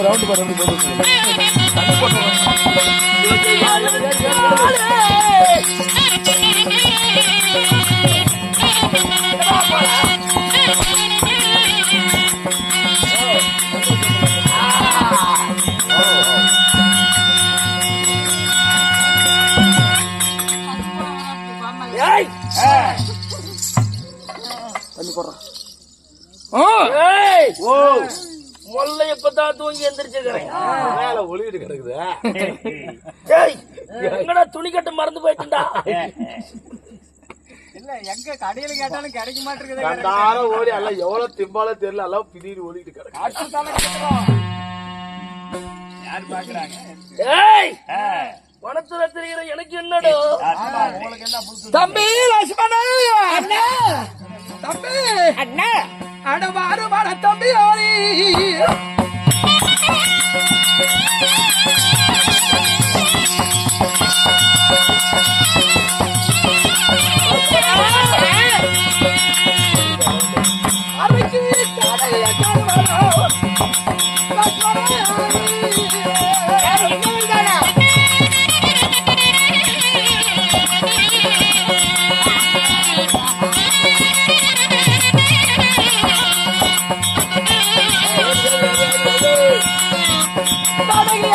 Round பாரு round போட்டு ஓ முல்லை இப்பதான் தூங்கி எந்திரிச்சிருக்கிறேன். மேல ஒளிவிட்டு கிடக்குது. எங்கடா துணி கட்டு மறந்து போயிட்டுடா இல்ல எங்க கடையில கேட்டாலும் கிடைக்க மாட்டேங்குது ஓடி எல்லாம் எவ்வளவு திம்பால தெரியல எல்லாம் பிதிரி ஓடிட்டு கிடக்கு. யார் பாக்குறாங்க? ஏய் பணத்துல தெரிகிற எனக்கு என்னடோ? உங்களுக்கு என்ன புதுசு? தம்பி லட்சுமணா அண்ணா. தம்பி. அண்ணா. அடவாறு வாரு வாட தம்பி ஓரி ஆடுகிற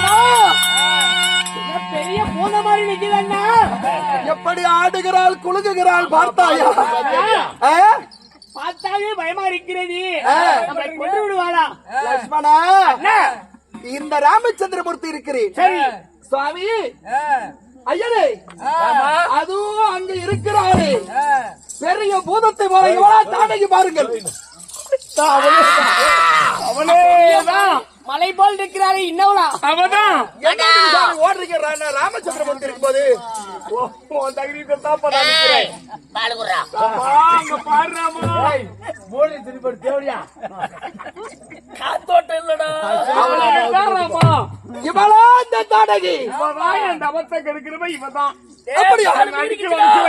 எப்படி ஆடுகிறாள் குலுங்குகிறாள் பார்த்தாயா? பார்த்தாவே பயமா இருக்கிறது. நம்மளை கொண்டு விடுவாளா லட்சுமணா இந்த ராமச்சந்திரமூர்த்தி இருக்கிறேன் சரி. சுவாமி. ஐயனே அதுவும் அங்க இருக்கிறாரே. பெரிய பூதத்தை போல எவ்வளவு தாண்டகி பாருங்கள். அவனேதான் மலை போல் இருக்கிறாரே இன்னவளா அவதான் ஓடுறீங்க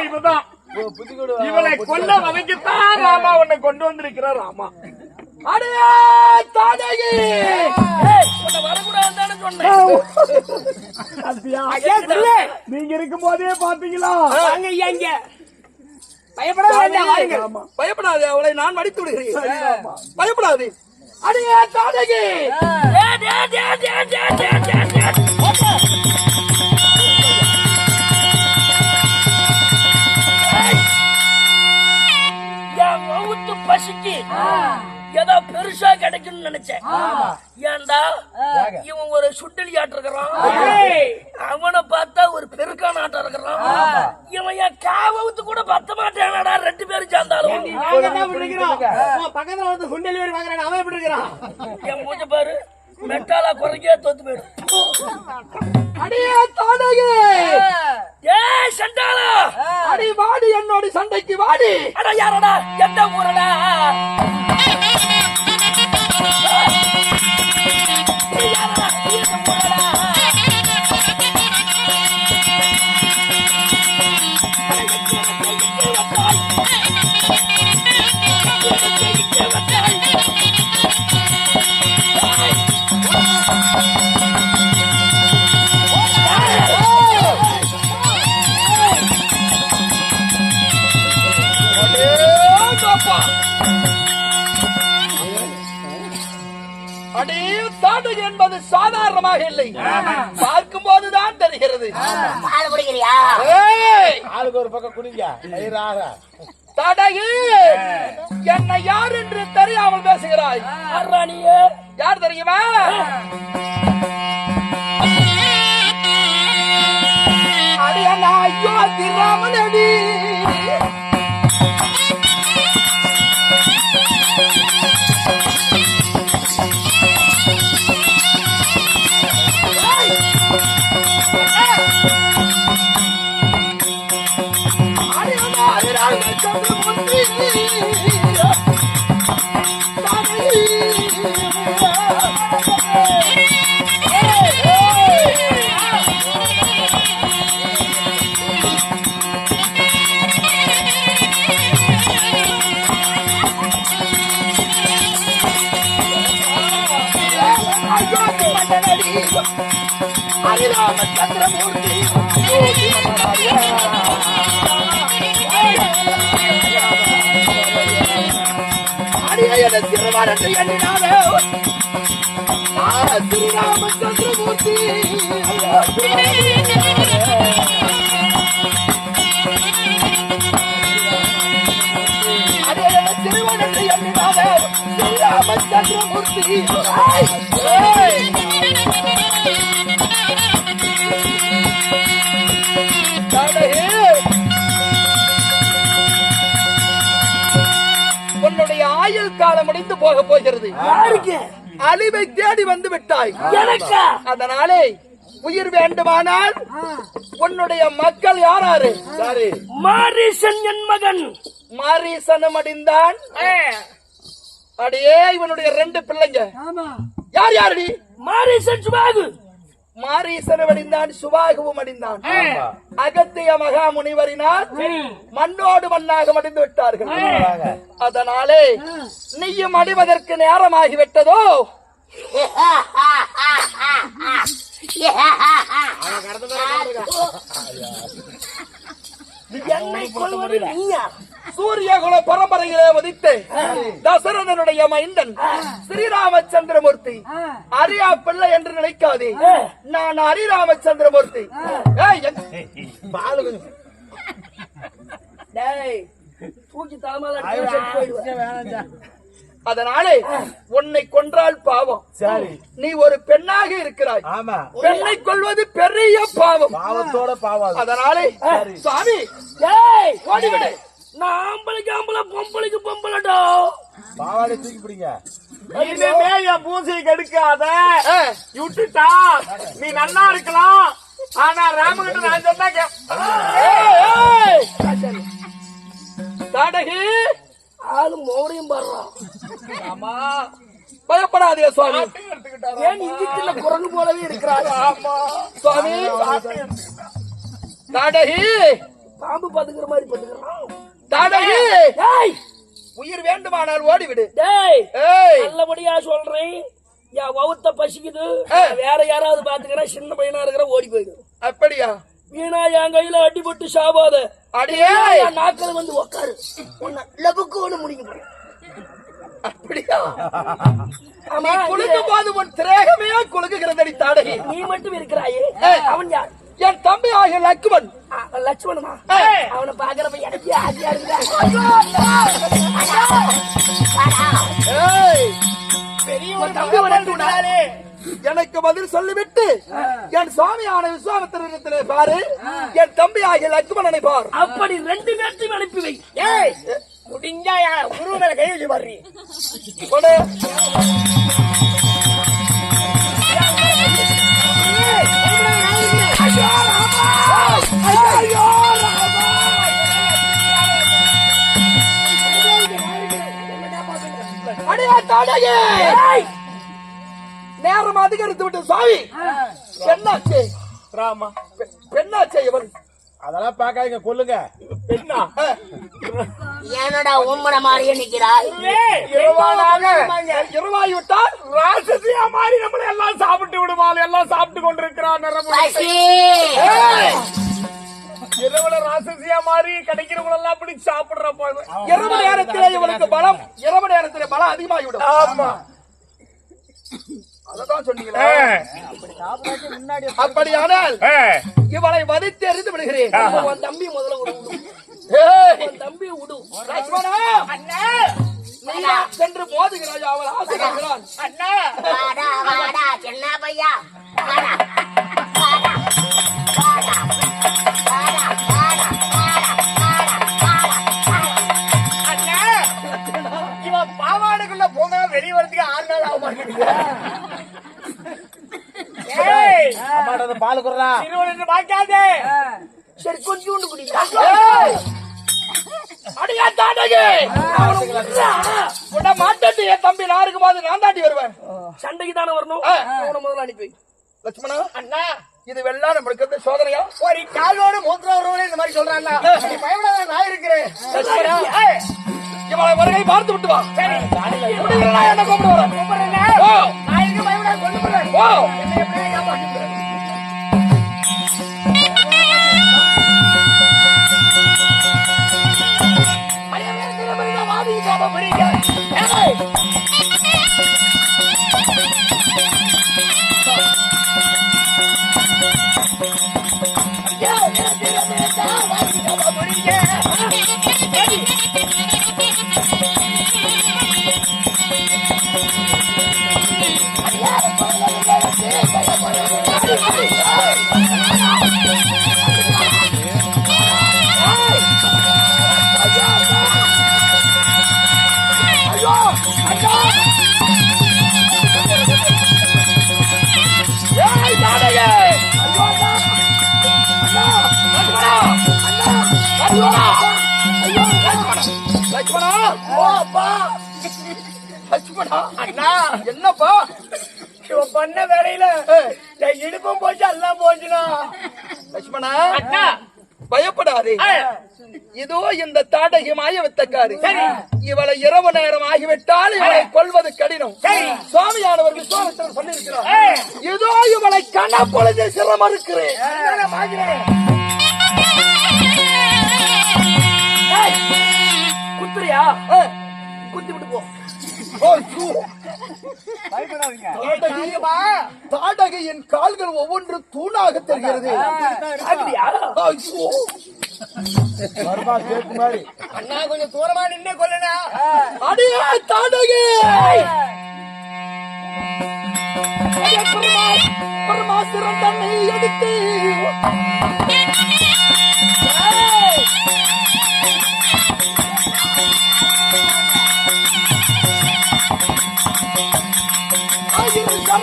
இவதான் புத்தி கொடு இவளை கொல்ல வதைக்கத்தான் ராமா உன்னை கொண்டு வந்திருக்கிறார் ராமா. அடே தாடகி ஏய் உன்னை வரக்கூடாதுன்னு தானே சொன்னேன் ஐயா சொல்லு நீங்க இருக்கும் போதே பாத்தீங்களா வாங்க ஐயா இங்க பயப்படாத பயப்படாதே அவளை நான் மடித்து விடுகிறேன் பயப்படாதே அடே தாடகி அவனை பார்த்தா ஒரு பெருக்கான ஆட்டம் இருக்கிறான். இவன் என் காவத்து கூட பத்த மாட்டேனாடா ரெண்டு பேரும் சேர்ந்தாலும். பக்கத்துல வந்து ஹோம் டெலிவரி வாங்குறாங்க அவன் எப்படி இருக்கிறான்? என் மூஞ்ச பாரு மெட்டாலா குறைக்கே தோத்து போயிடும். அடே தாடகி தாடகே ஏ சண்டாளா. அடி வாடி என்னோட சண்டைக்கு வாடி. அட யாரடா? எந்த ஊரடா? சாதாரணமாக இல்லை. பார்க்கும் போதுதான் தெரிகிறது பால் குடிக்கிறியா? ஏய், ஆளுக்கு ஒரு பக்கம் குடிங்க. ஐயராக தாடகி என்னை யார் என்று தெரியாமல் பேசுகிறாய்? யார் தெரியுமா? அடியண்ணா ஐயோ திராமனடி அடியண்ணா ராமச்சந்திரமூர்த்தி அடியன திருமணத்தை எண்ணினாலே ஸ்ரீராமச்சந்திரமூர்த்தி அடியன திருவாரத்தை எண்ணினாலே ஸ்ரீராமச்சந்திரமூர்த்தி ஏய், ஆயுள் காலம் முடிந்து போக போகிறது? அழிவை தேடி வந்து விட்டாய்? அதனாலே உயிர் வேண்டுமானால் உன்னுடைய மக்கள் யாராரு? மாரீசன் என் மகன். மாரீசனும் அடிந்தான். அடியே இவனுடைய ரெண்டு பிள்ளைங்க. யார் யாரடி? மாரீசன் சுபாகு. மாரீசனும் அடிந்தான் சுபாகுவும் அடிந்தான். அகத்திய மகா முனிவரினால் மண்ணோடு மண்ணாக மடிந்து விட்டார்கள். அதனாலே நீயும் அடிவதற்கு நேரமாகி விட்டதோ? என்னை கொள்வது நீயா? சூரியகுல பரம்பரையிலே உதித்து தசரதனுடைய மைந்தன் ஸ்ரீராமச்சந்திரமூர்த்தி. அரியா பிள்ளை என்று நினைக்காதே. நான் டேய் தூக்கி. அதனாலே உன்னை கொன்றால் பாவம். சரி. நீ ஒரு பெண்ணாக இருக்கிறாய். ஆமா. பெண்ணை கொள்வது பெரிய பாவம். பாவத்தோட பாவம் அதனாலே சுவாமி டேய் ஓடிவிடு. நான் ஆம்பளைக்கு ஆம்பளை பொம்பளைக்கு பொம்பளைடா. பாவாடை தூக்கி பிடிங்க. இனிமே என் பூசை கெடுக்காத. விட்டுட்டா. நீ நல்லா இருக்கலாம். ஆனா ராமகிட்ட நான் சொன்னா. தாடகி. ஆளு மோரையும் பாடுறான் ஆமா. பயப்படாதே சுவாமி. ஏன் இங்கித்துல குரங்கு போலவே இருக்கிறாரு? சுவாமி தாடகி. பாம்பு பதுக்குற மாதிரி பதுக்குறான் தாடகி உயிர் வேண்டுமானால் ஓடிவிடு. நல்லபடியா சொல்றேன். என் வவுத்த பசிக்குது. வேற யாராவது பாத்துக்கிறேன் சின்ன பையனா இருக்கிற ஓடி போயிடும் அப்படியா? வீணா என் கையில அடிபட்டு சாபாத அடியே. என் நாக்கில் வந்து உக்காரு. உன்னை லபுக்கோடு முடிக்க போறேன் அப்படியா? குலுக்கும் போது உன் திரேகமே குலுக்குகிறதடி தாடகி நீ மட்டும் இருக்கிறாயே. அவன் யார்? என் தம்பி ஆகிய லட்சுமணனா ஏய். அவனை பாக்குறப்ப எனக்கு ஆசையா இருக்குதா எனக்கு பதில் சொல்லிவிட்டு என் சுவாமியான விஸ்வாமித்திரத்திலே பாரு. என் தம்பி ஆகிய லக்குவனனை பார். அப்படி ரெண்டு பேர்த்தையும் அனுப்பி வை. முடிஞ்சா குரு மேல கை தாடகே நேரம் அதிகரித்து விட்டு சாவி என்னாச்சு ராமா. பெண்ணாச்சே இவள்! அதெல்லாம் பார்க்காதீங்க கொல்லுங்க. பெண்ணா? ஏனடா உம்மன மாதிரியே நிக்கிறாய்? இருவாய் விட்டால் ராட்சசியா மாதிரி நம்மளை எல்லாம் சாப்பிட்டு விடுவாள் எல்லாம் சாப்பிட்டு கொண்டிருக்கிறான் இரவுல ராட்சசியா மாதிரி கிடைக்கிறவங்க எல்லாம் அப்படி சாப்பிடுறப்ப இரவு நேரத்திலே இவளுக்கு பலம் இரவு நேரத்திலே பலம் அதிகமாகிவிடும். ஆமா. அததான் சொன்னீங்களா. ஏ, அப்படியானால் இவளை வதைத்து எறிந்து விடுகிறேன். உன் தம்பி முதல்ல விடு உன் தம்பி விடு லட்சுமணா சென்று மோதுகிறாய் அவள் ஆசைப்படுகிறான் அண்ணா! வாடா வாடா சின்ன பையா. ஏய்! அம்மாட்ட பால் திருவள்ளுவர் பாக்காதே சரி கொஞ்சோண்டு ஏய், அடியா தாண்டகே! என் தம்பி நான் இருக்கும்போது நான் தாண்டி வருவேன். சண்டைக்கு தானே வரணும்? முதல்ல அனுப்பி. லட்சுமணா அண்ணா. இது வெள்ளாட நம்மளுக்கு சோதனையா? ஒரு காலோடு மூன்றவரோடு இந்த மாதிரி சொல்றாங்க பயப்படாத நான் இருக்கிறேன். இவளை வருகை பார்த்து விட்டு வா. என்ன என்னப்பா இவன் பண்ண வேலையில என் இடுப்பும் போச்சு எல்லாம் போச்சுனா லட்சுமணா அண்ணா பயப்படாதே. ஏய், இதோ இந்த தாடகி மாய வித்தக்காரி சரி. இவளை இரவு நேரம் ஆகிவிட்டால் இவளை கொல்வது கடினம். சுவாமியானவர் விஸ்வாமித்திரர் சொல்லியிருக்கிறார் இதோ இவளை கண்ண பொழுது சிரம் குத்துறியா? குத்தி விட்டு போ. தாங்கம்மா. தாடகையின் கால்கள் ஒவ்வொன்று தூணாக தெரிகிறது. அண்ணா கொஞ்சம் தூரமா நின்னு கொல்லுனா அடியே தாடகை பெருமா தன்னை எடுத்து. ஏய்,